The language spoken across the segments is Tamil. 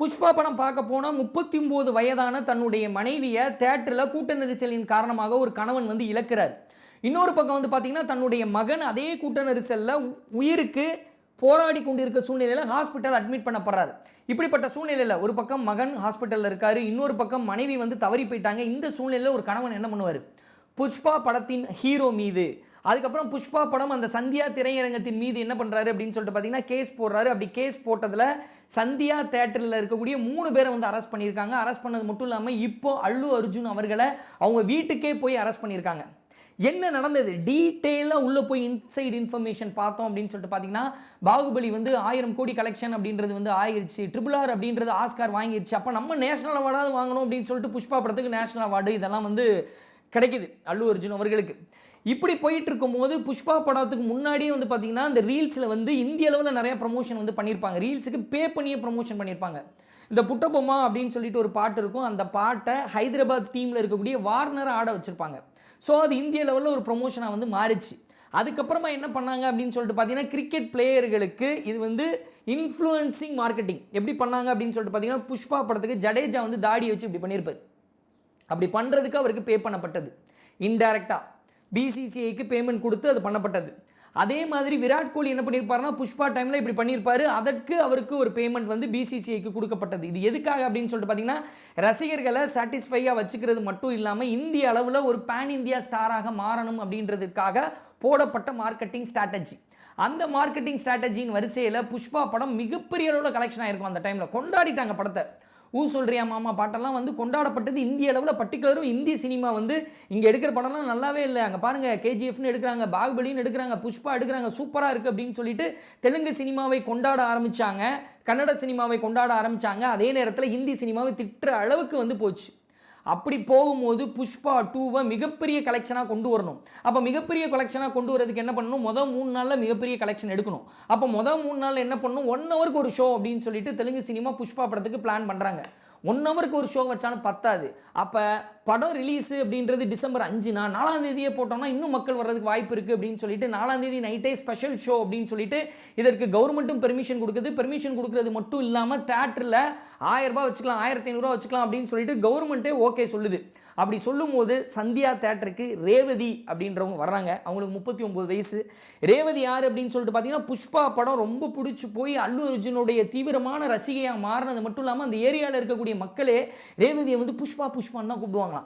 புஷ்பா படம் பார்க்க போனால் முப்பத்தி ஒம்பது வயதான தன்னுடைய மனைவியை தேட்டரில் கூட்ட நெரிசலின் காரணமாக ஒரு கணவன் வந்து இழக்கிறார். இன்னொரு பக்கம் வந்து பார்த்தீங்கன்னா தன்னுடைய மகன் அதே கூட்ட நெரிசலில் உ- உயிருக்கு போராடி கொண்டிருக்க சூழ்நிலையில் ஹாஸ்பிட்டல் அட்மிட் பண்ணப்படுறாரு. இப்படிப்பட்ட சூழ்நிலையில் ஒரு பக்கம் மகன் ஹாஸ்பிட்டலில் இருக்கார் இன்னொரு பக்கம் மனைவி வந்து தவறி போயிட்டாங்க. இந்த சூழ்நிலையில் ஒரு கணவன் என்ன பண்ணுவார்? புஷ்பா படத்தின் ஹீரோ மீது அதுக்கப்புறம் புஷ்பா படம் அந்த சந்தியா திரையரங்கத்தின் மீது என்ன பண்ணுறாரு அப்படின்னு சொல்லிட்டு பார்த்தீங்கன்னா கேஸ் போடுறாரு. அப்படி கேஸ் போட்டதில் சந்தியா தேட்டரில் இருக்கக்கூடிய மூணு பேரை வந்து அரெஸ்ட் பண்ணியிருக்காங்க. அரெஸ்ட் பண்ணது மட்டும் இல்லாமல் இப்போ அல்லு அர்ஜுன் அவர்களை அவங்க வீட்டுக்கே போய் அரெஸ்ட் பண்ணியிருக்காங்க. என்ன நடந்தது? டீட்டெயிலாக உள்ளே போய் இன்சைட் இன்ஃபர்மேஷன் பார்த்தோம் அப்படின்னு சொல்லிட்டு பார்த்தீங்கன்னா பாகுபலி வந்து ஆயிரம் கோடி கலெக்ஷன் அப்படின்றது வந்து ஆயிருச்சு. ட்ரிபிள் ஆர் அப்படின்றது ஆஸ்கார் வாங்கிருச்சு. அப்போ நம்ம நேஷனல் அவார்டாவது வாங்கணும் அப்படின்னு சொல்லிட்டு புஷ்பா படத்துக்கு நேஷனல் அவார்டு இதெல்லாம் வந்து கிடைக்குது. அல்லு அர்ஜுன் அவர்களுக்கு. இப்படி போயிட்டு இருக்கும்போது புஷ்பா படத்துக்கு முன்னாடியே வந்து பார்த்தீங்கன்னா இந்த ரீல்ஸில் வந்து இந்திய அளவில் நிறைய ப்ரமோஷன் வந்து பண்ணியிருப்பாங்க. ரீல்ஸுக்கு பே பண்ணியே ப்ரமோஷன் பண்ணியிருப்பாங்க. இந்த புட்டபொம்மா அப்படின்னு சொல்லிட்டு ஒரு பாட்டு இருக்கும். அந்த பாட்டை ஹைதராபாத் டீமில் இருக்கக்கூடிய வார்னரை ஆட வச்சுருப்பாங்க. ஸோ அது இந்திய லெவலில் ஒரு ப்ரொமோஷனாக வந்து மாறிச்சு. அதுக்கப்புறமா என்ன பண்ணாங்க அப்படின்னு சொல்லிட்டு பார்த்தீங்கன்னா கிரிக்கெட் பிளேயர்களுக்கு இது வந்து இன்ஃப்ளூயன்சிங் மார்க்கெட்டிங் எப்படி பண்ணாங்க அப்படின்னு சொல்லிட்டு பார்த்தீங்கன்னா புஷ்பா படத்துக்கு ஜடேஜா வந்து தாடி வச்சு இப்படி பண்ணியிருப்பார். அப்படி பண்ணுறதுக்கு அவருக்கு பே பண்ணப்பட்டது. இன்டைரக்டாக பிசிசிஐக்கு பேமெண்ட் கொடுத்து அது பண்ணப்பட்டது. அதே மாதிரி விராட் கோலி என்ன பண்ணியிருப்பாருன்னா புஷ்பா டைமில் இப்படி பண்ணியிருப்பாரு அதற்கு அவருக்கு ஒரு பேமெண்ட் வந்து பிசிசிஐக்கு கொடுக்கப்பட்டது. இது எதுக்காக அப்படின்னு சொல்லிட்டு பார்த்தீங்கன்னா ரசிகர்களை சாட்டிஸ்ஃபையாக வச்சுக்கிறது மட்டும் இல்லாமல் இந்திய அளவில் ஒரு பேன் இந்தியா ஸ்டாராக மாறணும் அப்படின்றதுக்காக போடப்பட்ட மார்க்கெட்டிங் ஸ்ட்ராட்டஜி அந்த மார்க்கெட்டிங் ஸ்ட்ராட்டஜியின் வரிசையில் புஷ்பா படம் மிகப்பெரிய அளவில் கலெக்ஷன் ஆயிருக்கும் அந்த டைமில் கொண்டாடிட்டாங்க படத்தை. ஊ சொல்றியா மாமா பாட்டெல்லாம் வந்து கொண்டாடப்பட்டது இந்திய அளவில் பர்டிகுலரும் இந்தி சினிமா வந்து இங்கே எடுக்கிற படம்லாம் நல்லாவே இல்லை. அங்கே பாருங்கள் கேஜிஎஃப்னு எடுக்கிறாங்க பாகுபலின்னு எடுக்கிறாங்க புஷ்பா எடுக்கிறாங்க சூப்பராக இருக்குது அப்படின்னு சொல்லிட்டு தெலுங்கு சினிமாவை கொண்டாட ஆரம்பித்தாங்க கன்னட சினிமாவை கொண்டாட ஆரம்பித்தாங்க அதே நேரத்தில் ஹிந்தி சினிமாவை திட்டுற அளவுக்கு வந்து போச்சு. அப்படி போகும்போது புஷ்பா டூவை மிகப்பெரிய கலெக்ஷனாக கொண்டு வரணும். அப்போ மிகப்பெரிய கலெக்ஷனாக கொண்டு வரதுக்கு என்ன பண்ணணும்? மொதல் மூணு நாளில் மிகப்பெரிய கலெக்ஷன் எடுக்கணும். அப்போ மொதல் மூணு நாளில் என்ன பண்ணணும்? ஒன் ஹவருக்கு ஒரு ஷோ அப்படின்னு சொல்லிட்டு தெலுங்கு சினிமா புஷ்பா படத்துக்கு பிளான் பண்ணுறாங்க ஒன் ஹவருக்கு ஒரு ஷோ வச்சாலும் பத்தாது. அப்போ படம் ரிலீஸு அப்படின்றது டிசம்பர் அஞ்சுனா நாலாம் தேதியே போட்டோம்னா இன்னும் மக்கள் வர்றதுக்கு வாய்ப்பு இருக்குது அப்படின்னு சொல்லிட்டு நாலாம் தேதி நைட்டே ஸ்பெஷல் ஷோ அப்படின்னு சொல்லிட்டு இதற்கு கவர்மெண்ட்டும் பெர்மிஷன் கொடுக்குது. பெர்மிஷன் கொடுக்குறது மட்டும் இல்லாமல் தேட்டரில் ஆயிரம் வச்சுக்கலாம் ஆயிரத்தி ஐநூறுரூவா வச்சுக்கலாம் அப்படின்னு சொல்லிட்டு கவர்மெண்ட்டே ஓகே சொல்லுது. அப்படி சொல்லும்போது சந்தியா தேட்டருக்கு ரேவதி அப்படின்றவங்க வர்றாங்க. அவங்களுக்கு முப்பத்தி ஒம்பது வயசு. ரேவதி யார் அப்படின்னு சொல்லிட்டு பார்த்தீங்கன்னா புஷ்பா படம் ரொம்ப பிடிச்சி போய் அல்லு அர்ஜுனுடைய தீவிரமான ரசிகையாக மாறினது மட்டும் இல்லாமல் அந்த ஏரியாவில் இருக்கக்கூடிய மக்களே ரேவதியை வந்து புஷ்பா புஷ்பான்னு தான் கூப்பிடுவாங்க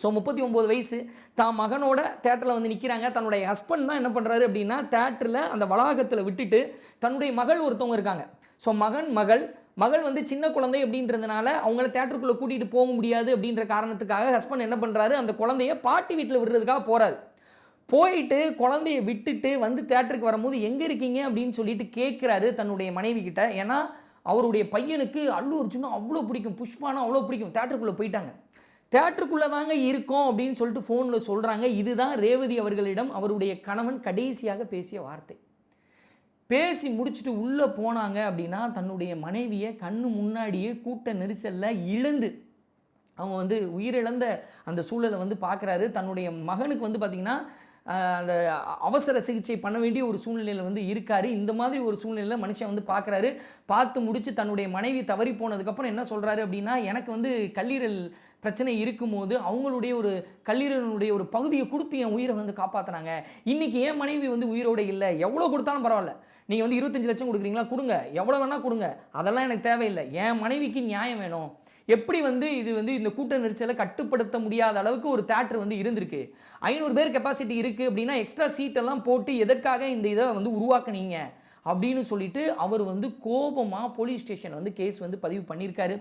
ஸோ முப்பத்தி ஒம்பது வயசு. தான் மகனோட தேட்டரில் வந்து நிற்கிறாங்க தன்னுடைய ஹஸ்பண்ட் தான் என்ன பண்ணுறாரு அப்படின்னா தேட்டரில் அந்த வளாகத்தில் விட்டுட்டு தன்னுடைய மகள் ஒருத்தவங்க இருக்காங்க. ஸோ மகன் மகள் மகள் வந்து சின்ன குழந்தை அப்படின்றதுனால அவங்கள தேட்டருக்குள்ளே கூட்டிகிட்டு போக முடியாது அப்படின்ற காரணத்துக்காக ஹஸ்பண்ட் என்ன பண்ணுறாரு அந்த குழந்தைய பாட்டி வீட்டில் விடுறதுக்காக போகிறாரு போயிட்டு குழந்தைய விட்டுட்டு வந்து தேட்டருக்கு வரும்போது எங்கே இருக்கீங்க? அப்படின்னு சொல்லிட்டு கேட்குறாரு தன்னுடைய மனைவி கிட்ட. ஏன்னா அவருடைய பையனுக்கு அல்லு அர்ஜுனா அவ்வளோ பிடிக்கும். புஷ்பானா அவ்வளோ பிடிக்கும். தேட்டருக்குள்ளே போயிட்டாங்க. தேட்டருக்குள்ளே தாங்க இருக்கோம் அப்படின்னு சொல்லிட்டு ஃபோனில் சொல்கிறாங்க இதுதான் ரேவதி அவர்களிடம் அவருடைய கணவன் கடைசியாக பேசிய வார்த்தை. பேசி முடிச்சுட்டு உள்ளே போனாங்க அப்படின்னா தன்னுடைய மனைவியை கண்ணு முன்னாடியே கூட்ட நெரிசலில் இழந்து அவங்க வந்து உயிரிழந்த அந்த சூழலை வந்து பார்க்குறாரு. தன்னுடைய மகனுக்கு வந்து பார்த்திங்கன்னா அந்த அவசர சிகிச்சை பண்ண வேண்டிய ஒரு சூழ்நிலையில் வந்து இருக்காரு. இந்த மாதிரி ஒரு சூழ்நிலையில் மனுஷன் வந்து பார்க்குறாரு. பார்த்து முடித்து தன்னுடைய மனைவி தவறி போனதுக்கப்புறம் என்ன சொல்கிறாரு அப்படின்னா எனக்கு வந்து கல்லீரல் பிரச்சனை இருக்கும்போது அவங்களுடைய ஒரு கல்லீரலுடைய ஒரு பகுதியை கொடுத்து என் உயிரை வந்து காப்பாற்றுனாங்க இன்றைக்கி என் மனைவி வந்து உயிரோட இல்லை. எவ்வளோ கொடுத்தாலும் பரவாயில்ல. நீங்கள் வந்து இருபத்தஞ்சு லட்சம் கொடுக்குறீங்களா? கொடுங்க. எவ்வளோ வேணால் கொடுங்க. அதெல்லாம் எனக்கு தேவையில்லை. என் மனைவிக்கு நியாயம் வேணும். எப்படி வந்து இது வந்து இந்த கூட்ட நெரிசலை கட்டுப்படுத்த முடியாத அளவுக்கு ஒரு தேட்டர் வந்து இருந்திருக்கு. ஐநூறு பேர் கெப்பாசிட்டி இருக்குது அப்படின்னா எக்ஸ்ட்ரா சீட்டெல்லாம் போட்டு எதற்காக இந்த இதை வந்து உருவாக்குனீங்க? அப்படின்னு சொல்லிட்டு அவர் வந்து கோபமாக போலீஸ் ஸ்டேஷன் வந்து கேஸ் வந்து பதிவு பண்ணியிருக்காரு.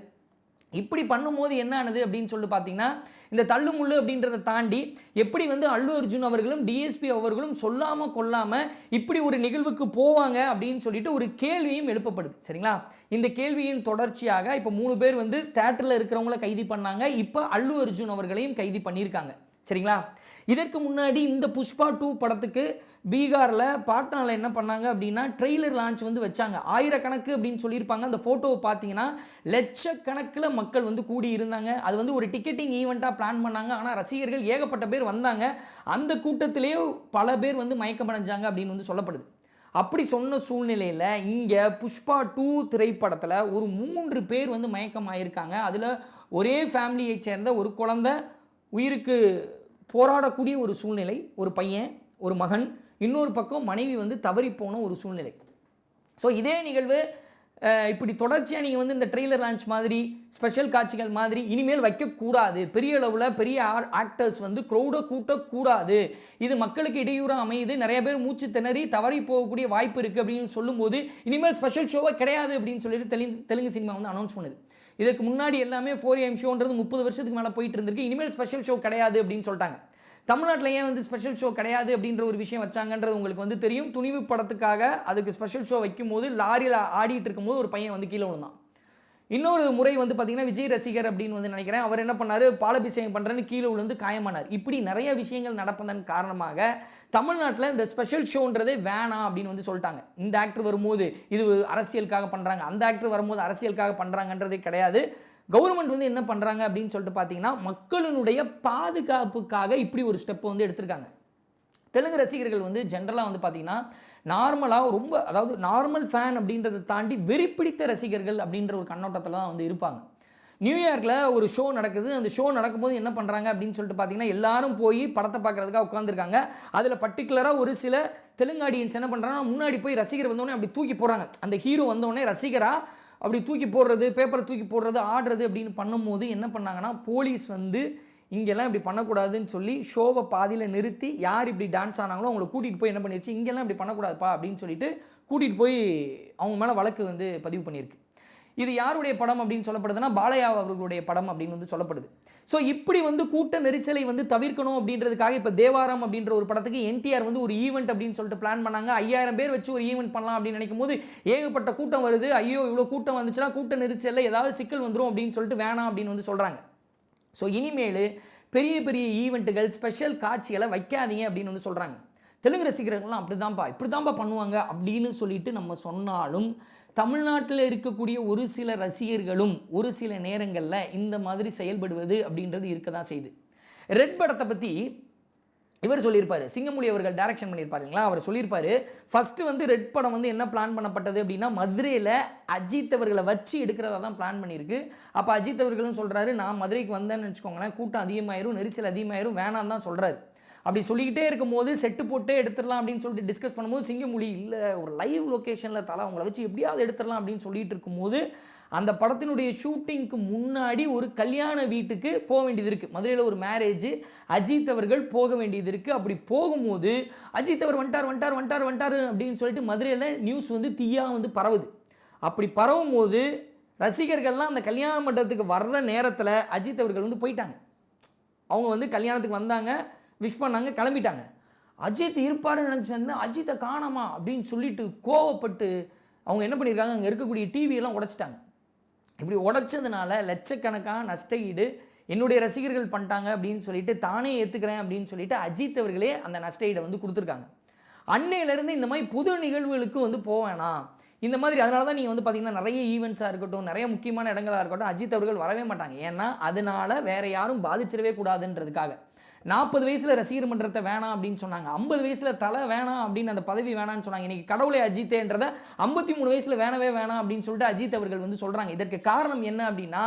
இப்படி பண்ணும்போது என்ன ஆனது அப்படின்னு சொல்லிட்டு பார்த்தீங்கன்னா இந்த தள்ளுமுள்ளு அப்படின்றத தாண்டி எப்படி வந்து அல்லு அர்ஜுன் அவர்களும் டிஎஸ்பி அவர்களும் சொல்லாமல் கொள்ளாமல் இப்படி ஒரு நிகழ்வுக்கு போவாங்க அப்படின்னு சொல்லிட்டு ஒரு கேள்வியும் எழுப்பப்படுது. சரிங்களா? இந்த கேள்வியின் தொடர்ச்சியாக இப்போ மூணு பேர் வந்து தேட்டரில் இருக்கிறவங்கள கைது பண்ணாங்க. இப்போ அல்லு அர்ஜுன் அவர்களையும் கைது பண்ணியிருக்காங்க. சரிங்களா? இதற்கு முன்னாடி இந்த புஷ்பா டூ படத்துக்கு பீகாரில் பாட்னாவில் என்ன பண்ணாங்க அப்படின்னா ட்ரெய்லர் லான்ச் வந்து வச்சாங்க. ஆயிரக்கணக்கு அப்படின்னு சொல்லியிருப்பாங்க. அந்த ஃபோட்டோவை பார்த்தீங்கன்னா லட்சக்கணக்கில் மக்கள் வந்து கூடி இருந்தாங்க. அது வந்து ஒரு டிக்கெட்டிங் ஈவெண்ட்டாக பிளான் பண்ணாங்க. ஆனால் ரசிகர்கள் ஏகப்பட்ட பேர் வந்தாங்க. அந்த கூட்டத்திலேயே பல பேர் வந்து மயக்கமடைஞ்சாங்க அப்படின்னு வந்து சொல்லப்படுது. அப்படி சொன்ன சூழ்நிலையில் இங்கே புஷ்பா டூ திரைப்படத்தில் ஒரு மூன்று பேர் வந்து மயக்கமாயிருக்காங்க. அதில் ஒரே ஃபேமிலியை சேர்ந்த ஒரு குழந்தை உயிருக்கு போராடக்கூடிய ஒரு சூழ்நிலை ஒரு பையன் ஒரு மகன் இன்னொரு பக்கம் மனைவி வந்து தவறி போன ஒரு சூழ்நிலை. ஸோ இதே நிகழ்வு இப்படி தொடர்ச்சியாக நீங்கள் வந்து இந்த ட்ரெய்லர் லான்ச் மாதிரி ஸ்பெஷல் காட்சிகள் மாதிரி இனிமேல் வைக்கக்கூடாது. பெரிய அளவில் பெரிய ஆக்டர்ஸ் வந்து க்ரௌடை கூட்டக்கூடாது. இது மக்களுக்கு இடையூறாக அமையுது. நிறைய பேர் மூச்சு திணறி தவறி போகக்கூடிய வாய்ப்பு இருக்குது அப்படின்னு சொல்லும்போது இனிமேல் ஸ்பெஷல் ஷோவே கிடையாது அப்படின்னு சொல்லிட்டு தெலுங்கு தெலுங்கு சினிமா வந்து அனௌன்ஸ் பண்ணுது. இதுக்கு முன்னாடி எல்லாமே ஃபோர் எம் ஷோன்றது முப்பது வருஷத்துக்கு மேலே போயிட்டு இருந்திருக்கு. இனிமேல் ஸ்பெஷல் ஷோ கிடையாது அப்படின்னு சொல்லிட்டாங்க. தமிழ்நாட்டில் ஏன் வந்து ஸ்பெஷல் ஷோ கிடையாது அப்படின்ற ஒரு விஷயம் வச்சாங்கன்றது உங்களுக்கு வந்து தெரியும். துணிவு படத்துக்காக அதுக்கு ஸ்பெஷல் ஷோ வைக்கும்போது லாரியில் ஆடிட்டு இருக்கும்போது ஒரு பையன் வந்து கீழே விழுந்தான். இன்னொரு முறை வந்து பார்த்தீங்கன்னா விஜய் ரசிகர் அப்படின்னு வந்து நினைக்கிறேன். அவர் என்ன பண்ணாரு? பாலபிஷேகம் பண்ணுறேன்னு கீழே விழுந்து காயமானார். இப்படி நிறைய விஷயங்கள் நடப்பதன் காரணமாக தமிழ்நாட்டில் இந்த ஸ்பெஷல் ஷோன்றதே வேணாம் அப்படின்னு வந்து சொல்லிட்டாங்க. இந்த ஆக்டர் வரும்போது இது அரசியலுக்காக பண்ணுறாங்க அந்த ஆக்டர் வரும்போது அரசியலுக்காக பண்ணுறாங்கன்றதே கிடையாது. கவர்மெண்ட் வந்து என்ன பண்ணுறாங்க அப்படின்னு சொல்லிட்டு பார்த்தீங்கன்னா மக்களினுடைய பாதுகாப்புக்காக இப்படி ஒரு ஸ்டெப்பை வந்து எடுத்திருக்காங்க. தெலுங்கு ரசிகர்கள் வந்து ஜென்ரலாக வந்து பார்த்தீங்கன்னா நார்மலாக ரொம்ப அதாவது நார்மல் ஃபேன் அப்படின்றத தாண்டி வெறிப்பிடித்த ரசிகர்கள் அப்படின்ற ஒரு கண்ணோட்டத்தில் தான் வந்து இருப்பாங்க. நியூயார்க்கில் ஒரு ஷோ நடக்குது. அந்த ஷோ நடக்கும்போது என்ன பண்ணுறாங்க அப்படின்னு சொல்லிட்டு பார்த்தீங்கன்னா எல்லாரும் போய் படத்தை பார்க்குறதுக்காக உட்காந்துருக்காங்க அதில் பர்டிகுலராக ஒரு சில தெலுங்கு ஆடியன்ஸ் என்ன பண்ணுறாங்கன்னா முன்னாடி போய் ரசிகர் வந்தோடனே அப்படி தூக்கி போகிறாங்க அந்த ஹீரோ வந்தோடனே ரசிகராக அப்படி தூக்கி போடுறது பேப்பரை தூக்கி போடுறது ஆடுறது அப்படின்னு பண்ணும்போது என்ன பண்ணாங்கன்னா போலீஸ் வந்து இங்கெல்லாம் இப்படி பண்ணக்கூடாதுன்னு சொல்லி ஷோவை பாதியில் நிறுத்தி யார் இப்படி டான்ஸ் ஆனாங்களோ அவங்கள கூட்டிகிட்டு போய் என்ன பண்ணிருச்சு? இங்கெல்லாம் இப்படி பண்ணக்கூடாதுப்பா அப்படின்னு சொல்லிட்டு கூட்டிகிட்டு போய் அவங்க மேலே வழக்கு வந்து பதிவு பண்ணியிருக்கு. இது யாருடைய படம் அப்படின்னு சொல்லப்படுதுன்னா பாலையா அவர்களுடைய படம் அப்படின்னு வந்து சொல்லப்படுது. ஸோ இப்படி வந்து கூட்ட நெரிசலை வந்து தவிர்க்கணும் அப்படின்றதுக்காக இப்போ தேவாரம் அப்படின்ற ஒரு படத்துக்கு என்டிஆர் வந்து ஒரு ஈவெண்ட் அப்படின்னு சொல்லிட்டு பிளான் பண்ணாங்க. ஐயாயிரம் பேர் வச்சு ஒரு ஈவெண்ட் பண்ணலாம் அப்படின்னு நினைக்கும் போது ஏகப்பட்ட கூட்டம் வருது. ஐயோ இவ்வளோ கூட்டம் வந்துச்சுன்னா கூட்ட நெரிசலில் ஏதாவது சிக்கல் வந்துடும் அப்படின்னு சொல்லிட்டு வேணாம் அப்படின்னு வந்து சொல்கிறாங்க ஸோ இனிமேல் பெரிய பெரிய ஈவெண்ட்டுகள் ஸ்பெஷல் காட்சிகளை வைக்காதீங்க அப்படின்னு வந்து சொல்கிறாங்க தெலுங்கு ரசிகர்கள்லாம் அப்படி தான்ப்பா இப்படி தான்ப்பா பண்ணுவாங்க அப்படின்னு சொல்லிட்டு நம்ம சொன்னாலும் தமிழ்நாட்டில் இருக்கக்கூடிய ஒரு சில ரசிகர்களும் ஒரு சில நேரங்களில் இந்த மாதிரி செயல்படுவது அப்படின்றது இருக்க தான் செய்யுது. ரெட் படத்தை பற்றி இவர் சொல்லியிருப்பார். சிங்கமொழி அவர்கள் டைரக்ஷன் பண்ணியிருப்பாருங்களா அவர் சொல்லியிருப்பார் ஃபஸ்ட்டு வந்து ரெட் படம் வந்து என்ன பிளான் பண்ணப்பட்டது அப்படின்னா மதுரையில் அஜித் அவர்களை வச்சு எடுக்கிறதா தான் பிளான் பண்ணியிருக்கு. அப்போ அஜித் அவர்களும் சொல்கிறாரு நான் மதுரைக்கு வந்தேன்னு வச்சுக்கோங்களேன் கூட்டம் அதிகமாயிரும் நெரிசல் அதிகமாயிரும் வேணாம் தான் சொல்கிறாரு அப்படி சொல்லிக்கிட்டே இருக்கும்போது செட்டு போட்டே எடுத்துடலாம் அப்படின்னு சொல்லிட்டு டிஸ்கஸ் பண்ணும்போது சிங்கமொழி இல்லை ஒரு லைவ் லொக்கேஷனில் தலை அவங்கள வச்சு எப்படியாவது எடுத்துடலாம் அப்படின்னு சொல்லிட்டு இருக்கும்போது அந்த படத்தினுடைய ஷூட்டிங்க்கு முன்னாடி ஒரு கல்யாண வீட்டுக்கு போக வேண்டியது இருக்குது மதுரையில் ஒரு மேரேஜ் அஜித் அவர்கள் போக வேண்டியது இருக்குது அப்படி போகும்போது அஜித் அவர் வந்துட்டார் வந்துட்டார் வந்துட்டார் வந்துட்டார் அப்படின்னு சொல்லிட்டு மதுரையில் நியூஸ் வந்து தீயாக வந்து பரவுது. அப்படி பரவும் போது ரசிகர்கள்லாம் அந்த கல்யாண மண்டபத்துக்கு வர்ற நேரத்தில் அஜித் அவர்கள் வந்து போயிட்டாங்க. அவங்க வந்து கல்யாணத்துக்கு வந்தாங்க விஷ் பண்ணாங்க கிளம்பிட்டாங்க. அஜித் இருப்பாருன்னு நினச்சி வந்து அஜித்தை காணாமா அப்படின்னு சொல்லிட்டு கோவப்பட்டு அவங்க என்ன பண்ணியிருக்காங்க? அங்கே இருக்கக்கூடிய டிவியெல்லாம் உடைச்சிட்டாங்க. இப்படி உடைச்சதுனால லட்சக்கணக்கான நஷ்ட ஈடு என்னுடைய ரசிகர்கள் பண்ணிட்டாங்க அப்படின்னு சொல்லிட்டு தானே ஏற்றுக்கிறேன் அப்படின்னு சொல்லிட்டு அஜித் அவர்களே அந்த நஷ்ட ஈடை வந்து கொடுத்துருக்காங்க. அன்னையிலேருந்து இந்த மாதிரி புது நிகழ்வுகளுக்கு வந்து போவேணாம் இந்த மாதிரி அதனால தான் நீங்கள் வந்து பார்த்தீங்கன்னா நிறைய ஈவெண்ட்ஸாக இருக்கட்டும் நிறைய முக்கியமான இடங்களாக இருக்கட்டும் அஜித் அவர்கள் வரவே மாட்டாங்க. ஏன்னா அதனால் வேறு யாரும் பாதிச்சிடவே கூடாதுன்றதுக்காக. நாற்பது வயசில் ரசிகர் மன்றத்தை வேணாம் அப்படின்னு சொன்னாங்க. ஐம்பது வயசில் தலை வேணாம் அப்படின்னு அந்த பதவி வேணாம்னு சொன்னாங்க. இன்னைக்கு கடவுளை அஜித்தேன்றதை ஐம்பத்தி மூணு வயசில் வேணவே வேணாம் அப்படின்னு சொல்லிட்டு அஜித் அவர்கள் வந்து சொல்கிறாங்க இதற்கு காரணம் என்ன அப்படின்னா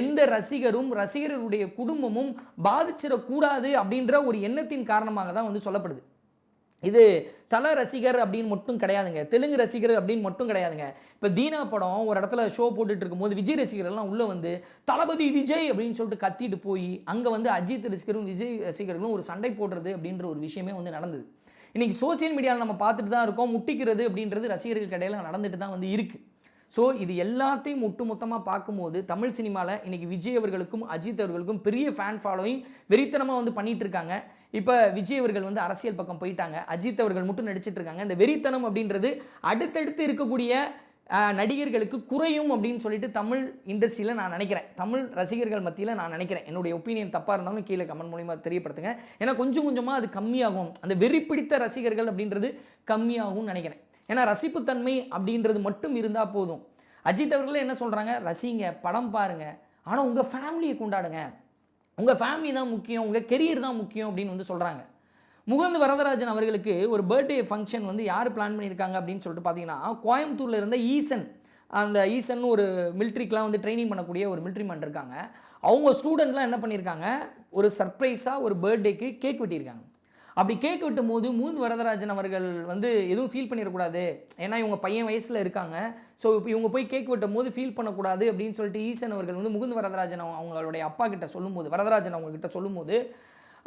எந்த ரசிகரும் ரசிகர்களுடைய குடும்பமும் பாதிச்சிடக்கூடாது அப்படின்ற ஒரு எண்ணத்தின் காரணமாக தான் வந்து சொல்லப்படுது. இது தல ரசிகர் அப்படின்னு மட்டும் கிடையாதுங்க. தெலுங்கு ரசிகர் அப்படின்னு மட்டும் கிடையாதுங்க. இப்போ தீனா படம் ஒரு இடத்துல ஷோ போட்டுட்டு இருக்கும்போது விஜய் ரசிகர்கள்லாம் உள்ளே வந்து தளபதி விஜய் அப்படின்னு சொல்லிட்டு கத்திட்டு போய் அங்கே வந்து அஜித் ரசிகரும் விஜய் ரசிகர்களும் ஒரு சண்டை போடுறது அப்படின்ற ஒரு விஷயமே வந்து நடந்தது. இன்றைக்கி சோஷியல் மீடியாவில் நம்ம பார்த்துட்டு தான் இருக்கோம். முட்டிக்கிறது அப்படின்றது ரசிகர்கள் இடையில நடந்துட்டு தான் வந்து இருக்குது ஸோ இது எல்லாத்தையும் ஒட்டு மொத்தமாக பார்க்கும்போது தமிழ் சினிமாவில் இன்றைக்கி விஜய் அவர்களுக்கும் அஜித் அவர்களுக்கும் பெரிய ஃபேன் ஃபாலோயிங் வெறித்தனமாக வந்து பண்ணிகிட்டு இருக்காங்க இப்போ விஜய் அவர்கள் வந்து அரசியல் பக்கம் போயிட்டாங்க. அஜித் அவர்கள் மட்டும் நடிச்சிட்டு இருக்காங்க இந்த வெறித்தனம் அப்படின்றது அடுத்தடுத்து இருக்கக்கூடிய நடிகர்களுக்கு குறையும் அப்படின்னு சொல்லிட்டு தமிழ் இண்டஸ்ட்ரியில் நான் நினைக்கிறேன். தமிழ் ரசிகர்கள் மத்தியில் நான் நினைக்கிறேன். என்னுடைய ஒப்பீனியன் தப்பாக இருந்தாலும் கீழே கமெண்ட் மூலியமாக தெரியப்படுத்துங்க. ஏன்னா கொஞ்சம் கொஞ்சமாக அது கம்மியாகும். அந்த வெறிப்பிடித்த ரசிகர்கள் அப்படின்றது கம்மியாகும்னு நினைக்கிறேன். ஏன்னா ரசிப்புத்தன்மை அப்படின்றது மட்டும் இருந்தால் போதும். அஜித் அவர்களே என்ன சொல்கிறாங்க ரசிங்க படம் பாருங்கள் ஆனால் உங்கள் ஃபேமிலியை கொண்டாடுங்க. உங்கள் ஃபேமிலி தான் முக்கியம் உங்கள் கெரியர் தான் முக்கியம் அப்படின்னு வந்து சொல்கிறாங்க முகுந்த் வரதராஜன் அவர்களுக்கு ஒரு பர்த்டே ஃபங்க்ஷன் வந்து யார் பிளான் பண்ணியிருக்காங்க அப்படின்னு சொல்லிட்டு பார்த்தீங்கன்னா கோயம்புத்தூரில் இருந்த ஈசன். அந்த ஈசன் ஒரு மிலிட்ரிக்கெலாம் வந்து ட்ரைனிங் பண்ணக்கூடிய ஒரு மிலிட்ரி மேன் இருக்காங்க. அவங்க ஸ்டூடெண்ட்லாம் என்ன பண்ணியிருக்காங்க? ஒரு சர்ப்ரைஸாக ஒரு பர்த்டேக்கு கேக் வெட்டியிருக்காங்க. அப்படி கேக் வெட்டும் போது மூந்து வரதராஜன் அவர்கள் வந்து எதுவும் ஃபீல் பண்ணிடக்கூடாது. ஏன்னா இவங்க பையன் வயசில் இருக்காங்க. ஸோ இவங்க போய் கேக் வெட்டும் போது ஃபீல் பண்ணக்கூடாது அப்படின்னு சொல்லிட்டு ஈசன் அவர்கள் வந்து முகுந்த் வரதராஜன் அவங்களுடைய அப்பா கிட்ட சொல்லும்போது வரதராஜன் அவங்க கிட்ட சொல்லும்போது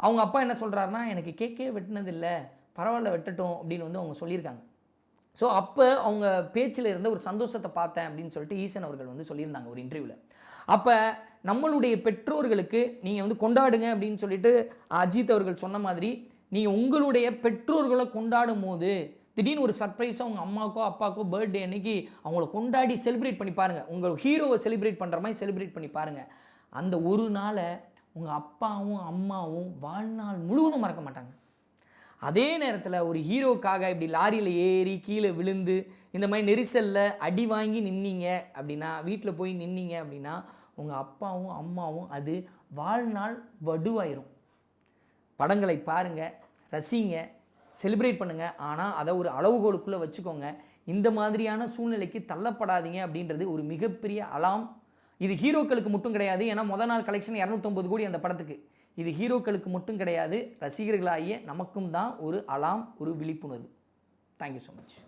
அவங்க அப்பா என்ன சொல்கிறாருன்னா எனக்கு கேக்கே வெட்டினதில்லை. பரவாயில்ல வெட்டட்டும். அப்படின்னு வந்து அவங்க சொல்லியிருக்காங்க. ஸோ அப்போ அவங்க பேச்சில் இருந்த ஒரு சந்தோஷத்தை பார்த்தேன் அப்படின்னு சொல்லிட்டு ஈசன் அவர்கள் வந்து சொல்லியிருந்தாங்க ஒரு இன்டர்வியூவில் அப்போ நம்மளுடைய பெற்றோர்களுக்கு நீங்கள் வந்து கொண்டாடுங்க அப்படின்னு சொல்லிட்டு அஜித் அவர்கள் சொன்ன மாதிரி நீங்கள் உங்களுடைய பெற்றோர்களை கொண்டாடும் போது திடீர்னு ஒரு சர்ப்ரைஸாக உங்கள் அம்மாக்கோ அப்பாக்கோ பர்த்டே அன்னைக்கு அவங்கள கொண்டாடி செலிப்ரேட் பண்ணி பாருங்கள் உங்கள் ஹீரோவை செலிப்ரேட் பண்ணுற மாதிரி செலிப்ரேட் பண்ணி பாருங்கள் அந்த ஒரு நாளை உங்கள் அப்பாவும் அம்மாவும் வாழ்நாள் முழுவதும் மறக்க மாட்டாங்க. அதே நேரத்தில் ஒரு ஹீரோக்காக இப்படி லாரியில் ஏறி கீழே விழுந்து இந்த மாதிரி நெரிசலில் அடி வாங்கி நின்னீங்க அப்படின்னா வீட்டில் போய் நின்னீங்க அப்படின்னா உங்கள் அப்பாவும் அம்மாவும் அது வாழ்நாள் வடுவாயிரும். படங்களை பாருங்கள் ரசிங்க செலிப்ரேட் பண்ணுங்கள் ஆனால் அதை ஒரு அளவுகோலுக்குள்ளே வச்சுக்கோங்க. இந்த மாதிரியான சூழ்நிலைக்கு தள்ளப்படாதீங்க அப்படின்றது ஒரு மிகப்பெரிய அலாம் இது ஹீரோக்களுக்கு மட்டும் கிடையாது. ஏன்னா முத நாள் கலெக்ஷன் இரநூத்தொம்பது கோடி அந்த படத்துக்கு. இது ஹீரோக்களுக்கு மட்டும் கிடையாது. ரசிகர்களாகிய நமக்கும் தான் ஒரு அலாம் ஒரு விழிப்புணர்வு. Thank you so much